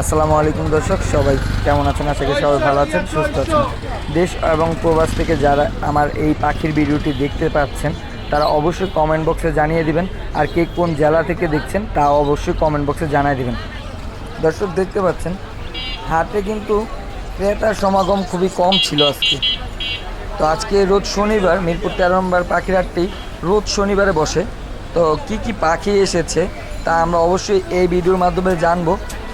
আসসালামু আলাইকুম দর্শক, সবাই কেমন আছেন? আশা করি সবাই ভালো আছেন, সুস্থ আছেন। দেশ এবং প্রবাস থেকে যারা আমার এই পাখির ভিডিওটি দেখতে পাচ্ছেন, তারা অবশ্যই কমেন্ট বক্সে জানিয়ে দিবেন, আর কে কোন জেলা থেকে দেখছেন, তা অবশ্যই কমেন্ট বক্সে জানিয়ে দিবেন। দর্শক, দেখতে পাচ্ছেন, হাটে কিন্তু ক্রেতার সমাগম খুবই কম ছিল আজকে। তো আজকে রোজ শনিবার, মিরপুর তেরো নম্বর পাখির হাটটি রোজ শনিবারে বসে। তো কি কি পাখি এসেছে, তা আমরা অবশ্যই এই ভিডিওর মাধ্যমে জানব।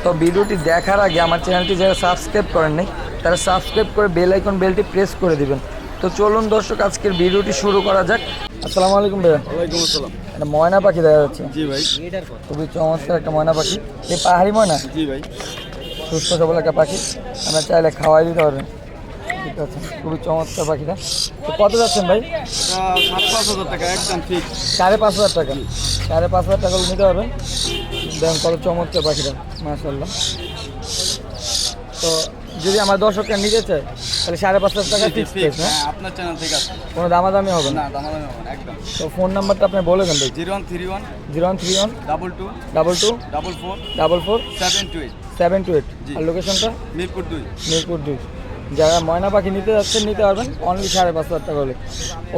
তো ভিডিওটি দেখার আগে আমার চ্যানেলটি যারা সাবস্ক্রাইব করেন নাই তারা সাবস্ক্রাইব করে বেল আইকন বেলটি প্রেস করে দিবেন। তো চলুন দর্শক আজকের ভিডিওটি শুরু করা যাক। আসসালামু আলাইকুম ভাইয়া। ওয়ালাইকুম আসসালাম। একটা ময়না পাখি দেখা যাচ্ছে। জি ভাই। খুবই চমৎকার একটা ময়না পাখি। এই পাহাড়ি ময়না? জি ভাই। সুস্থ সবল একটা পাখি। আমরা চাইলে খাওয়াই দিতে পারবেন। ঠিক আছে খুবই চমৎকার পাখিটা। তো কত যাচ্ছেন ভাই? সাড়ে পাঁচ হাজার টাকা একদম ঠিক। সাড়ে পাঁচ হাজার টাকা। সাড়ে পাঁচ হাজার টাকা নিতে পারবেন। দেখেন কত চমৎকার পাখিটা মাশাল্লাহ তো যদি আমার দর্শকরা নিতে চায় তাহলে সাড়ে পাঁচ হাজার টাকা ফিক্স ঠিক প্রাইস হ্যাঁ? আপনার চ্যানেল থেকে আছে কোনো দামাদামি হবে না? দামাদামি হবে না, একদম। তো ফোন নাম্বারটা আপনি বলে দেন ভাই। Zero one three one zero one three one double two double two double four double four seven two eight. Seven two eight. আর লোকেশনটা মিরপুর দুই। মিরপুর দুই। যারা ময়না পাখি নিতে যাচ্ছেন নিতে পারবেন। অনলি সাড়ে পাঁচ হাজার টাকা হলে।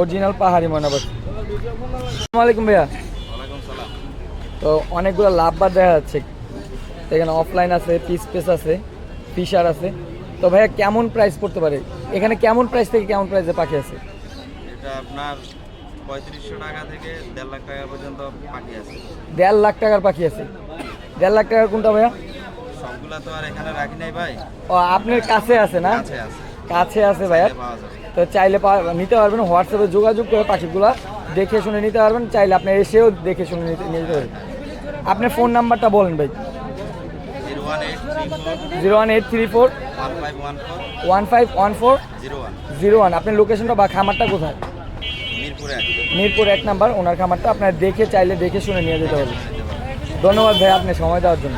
অরিজিনাল পাহাড়ি ময়না পাখি। আসসালামু আলাইকুম ভাইয়া। তো অনেকগুলো লাভবার দেখা যাচ্ছে। এখানে অফলাইন আছে পিস পেস আছে ফিশার আছে। তো ভাইয়া কেমন প্রাইস পড়তে পারে? এখানে কেমন প্রাইস থেকে কেমন প্রাইসে পাখি আছে? এটা আপনার পঁয়ত্রিশশো টাকা থেকে দেড় লাখ টাকা পর্যন্ত পাখি আছে। দেড় লাখ টাকার পাখি আছে। দেড় লাখ টাকার কোনটা ভাইয়া? সবগুলা তো আর এখানে রাখি নাই ভাই। ও আপনার কাছে আছে না? কাছে আছে। কাছে আছে ভাইয়া। তো চাইলে নিতে পারবেন হোয়াটসঅ্যাপে যোগাযোগ করে পাখিগুলো দেখে শুনে নিতে পারবেন। চাইলে আপনি এসেও দেখে শুনে নিতে নিতে পারবেন। আপনার ফোন নাম্বারটা বলেন ভাই। Zero one eight three four. One five one four. Zero one. আপনার লোকেশনটা বা খামারটা কোথায়? মিরপুর এক নাম্বার। ওনার খামারটা আপনার দেখে চাইলে দেখে শুনে নিয়ে যেতে হবে ধন্যবাদ ভাই আপনি সময় দেওয়ার জন্য।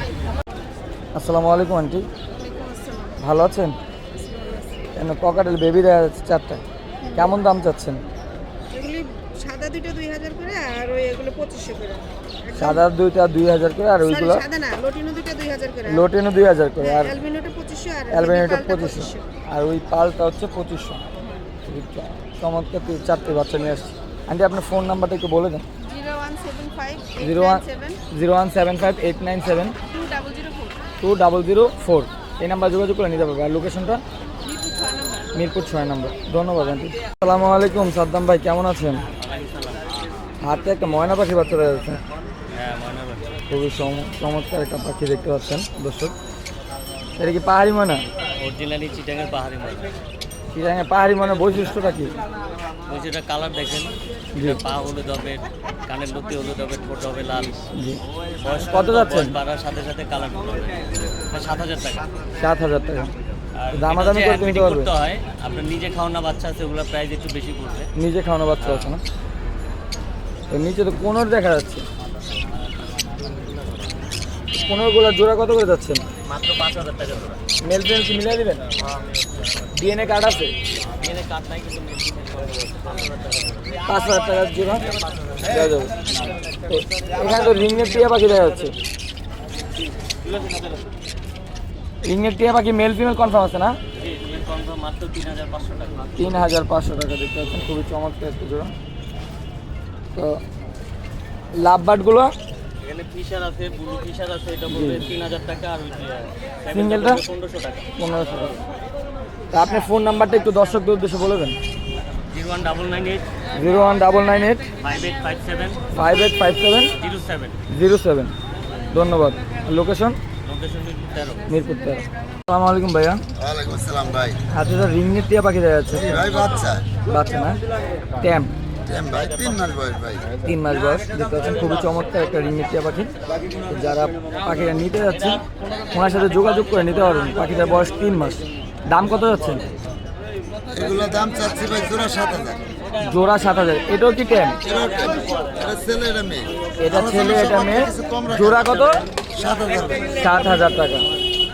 আসসালামু আলাইকুম, আন্টি। ভালো আছেন? কেন পকেটের বেবি দেওয়া যাচ্ছে চারটা। কেমন দাম চাচ্ছেন? সাদা দুটো দুই হাজার করে, আর ওই এগুলো পঁচিশশো করে। সাদা দুইটা দুই হাজার করে আর ওইগুলো লটিনো দুই হাজার করে। করে আর অ্যালবিনোটা পঁচিশশো আর ওই পালটা হচ্ছে পঁচিশশো। চমৎকার চারটে বাচ্চা নিয়ে আসছি। আন্টি আপনার ফোন নাম্বারটা একটু বলে দেন। Zero one seven five zero one seven five eight nine seven. Two double zero four. এই নাম্বার যোগাযোগ করে নিতে পারবে। আর লোকেশনটা? মিরপুর ছয় নম্বর। মিরপুর ছয় নম্বর ধন্যবাদ আন্টি। আসসালামু আলাইকুম সাদ্দাম ভাই কেমন আছেন? হাতে একটা ময়না পাখি বাচ্চা দেখা যাচ্ছে খুবই চম- চমৎকার একটা পাখি দেখতে পাচ্ছেন দর্শক। এটা কি পাহাড়ি ময়না? অরিজিনালি চিটাঙের পাহাড়ি মাছ চিরাঙে পাহাড়ি ময়না বৈশিষ্ট্যটা কি? ওই যেটা কালার দেখেন। পা হলুদ হবে কানের লতি হলুদ হবে ঠোঁট হবে লাল। বয়স কত যাচ্ছেন? বাড়ার সাথে সাথে কালার সাত হাজার টাকা। সাত হাজার টাকা। দামাদামি করে পারবে? হয় আপনার নিজে খাওয়ানো বাচ্চা আছে ওগুলো প্রাইস একটু বেশি পড়বে। নিজে খাওয়ানো বাচ্চা আছে না? তো নিচে তো কোনোর দেখা যাচ্ছে। কোনোরগুলো জোড়া কত করে যাচ্ছেন? মাত্র পাঁচ হাজার টাকা জোড়া। মেল কি মিলাই দেবেন? ডিএনএ কার্ড আছে? এখানে কাঠ নাই কিন্তু পাঁচ হাজার টাকার জোড়া। দেওয়া যাবে। তো এখানে তো রিংনেট টিয়া পাখি দেখা যাচ্ছে। রিংনেট টিয়া পাখি মেল ফিমেল কনফার্ম আছে না? তিন হাজার পাঁচশো টাকা। দেখতে পাচ্ছেন। খুবই চমৎকার একটা জোড়া। তো লাভ বার্ডগুলো এখানে ফিশার আছে ব্লু ফিশার আছে এটা পড়বে তিন হাজার টাকা আর ওই সিঙ্গেলটা? পনেরোশো টাকা। পনেরোশো টাকা। তা আপনি ফোন নাম্বারটা একটু দর্শকদের উদ্দেশ্যে বলে দেন। Zero one double nine eight. Zero one double nine eight. Five eight five seven. Five eight five seven. Zero seven. Zero seven. ধন্যবাদ। লোকেশন? মিরপুর তেরো। আসসালামু আলাইকুম ভাইয়া। ওয়ালাইকুম আসসালাম ভাই। হাতে তো রিংনেট টিয়া পাখি দেখা যাচ্ছে। ভাই বাচ্চা। বাচ্চা না? ট্যাম। টেম ভাই তিন মাস বয়স ভাই। তিন মাস বয়স দেখতে পাচ্ছেন খুবই চমৎকার একটা রিংনেট টিয়া পাখি যারা পাখিটা নিতে যাচ্ছে ওনার সাথে যোগাযোগ করে নিতে পারবেন। পাখিটার বয়স তিন মাস। দাম কত যাচ্ছে? এগুলো দাম চাচ্ছি ভাই জোড়া সাত হাজার। জোড়া সাত হাজার। এটাও কি ট্যাম এটা ছেলে এটা মেয়ে। এটা ছেলে এটা মেয়ে। জোড়া কত? সাত হাজার টাকা।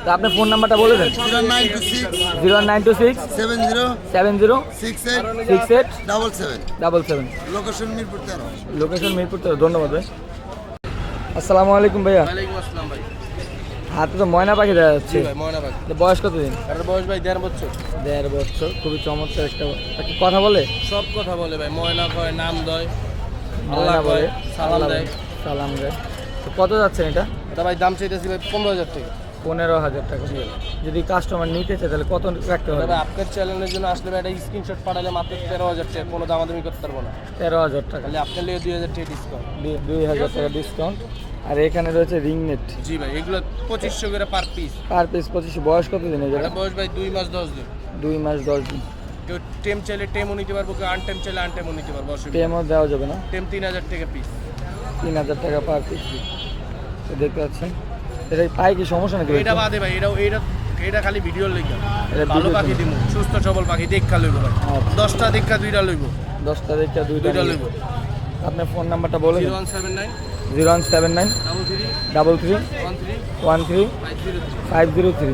তা আপনি ফোন নাম্বারটা বলে দেন। Zero nine two six zero nine two six seven zero seven zero six eight six eight double seven. Double seven location Mirpur তেরো। লোকেশন মিরপুর তো ধন্যবাদ ভাই। আসসালামু আলাইকুম ভাইয়া। আসসালাম ভাই। হাতে তো ময়না পাখি দেখা যাচ্ছে। ভাই ময়না পাখি। তো বয়স কতদিন এটার বয়স ভাই দেড় বছর। দেড় বছর খুবই চমৎকার একটা কি কথা বলে? সব কথা বলে ভাই ময়না কয় নাম দয় আল্লাহ বলে সালাম দেয়। সালাম দেয়। কত যাচ্ছে এটা? এটা ভাই দাম চাইতেছি ভাই পনেরো হাজার টাকা। পনেরো হাজার টাকা যদি কাস্টমার নিতে চায় তাহলে কত রাখতে হবে আপনার চ্যানেলের জন্য আসলে একটা স্ক্রিনশট পাঠালে মাত্র তেরো হাজার টাকা কোনো দামাদামি করতে পারব না। তেরো হাজার টাকা। তাহলে আপনার লিয়ে দুই হাজার টাকা ডিসকাউন্ট দুই- হাজার টাকা ডিসকাউন্ট আর এখানে রয়েছে রিং নেট জি ভাই এগুলো পঁচিশশো করে পার পিস পার পিস পঁচিশ বয়স কত দিন এটা বয়স ভাই দুই মাস দশ দিন। দুই মাস দশ দিন। কেউ টেম চাইলে টেমও নিতে পারব কেউ আনটেম চাইলে আনটেমও নিতে পারব টেমও দেওয়া যাবে না? টেম তিন হাজার টাকা পিস তিন হাজার টাকা পার পিস দেখতে পাচ্ছেন। এটা পাই কি সমস্যা নাকি এটা বাদে ভাই এটা এটা এটা খালি ভিডিও এটা ভালো পাখি। দিব সুস্থ সবল পাখি দেখা লইব ভাই। আচ্ছা। দশটা দেখা দুইটা লইব। দশটা দেখা দুইটা লইব। আপনার ফোন নাম্বারটা বলে zero one seven nine. Zero one seven nine double three. Double three one three. Five zero three.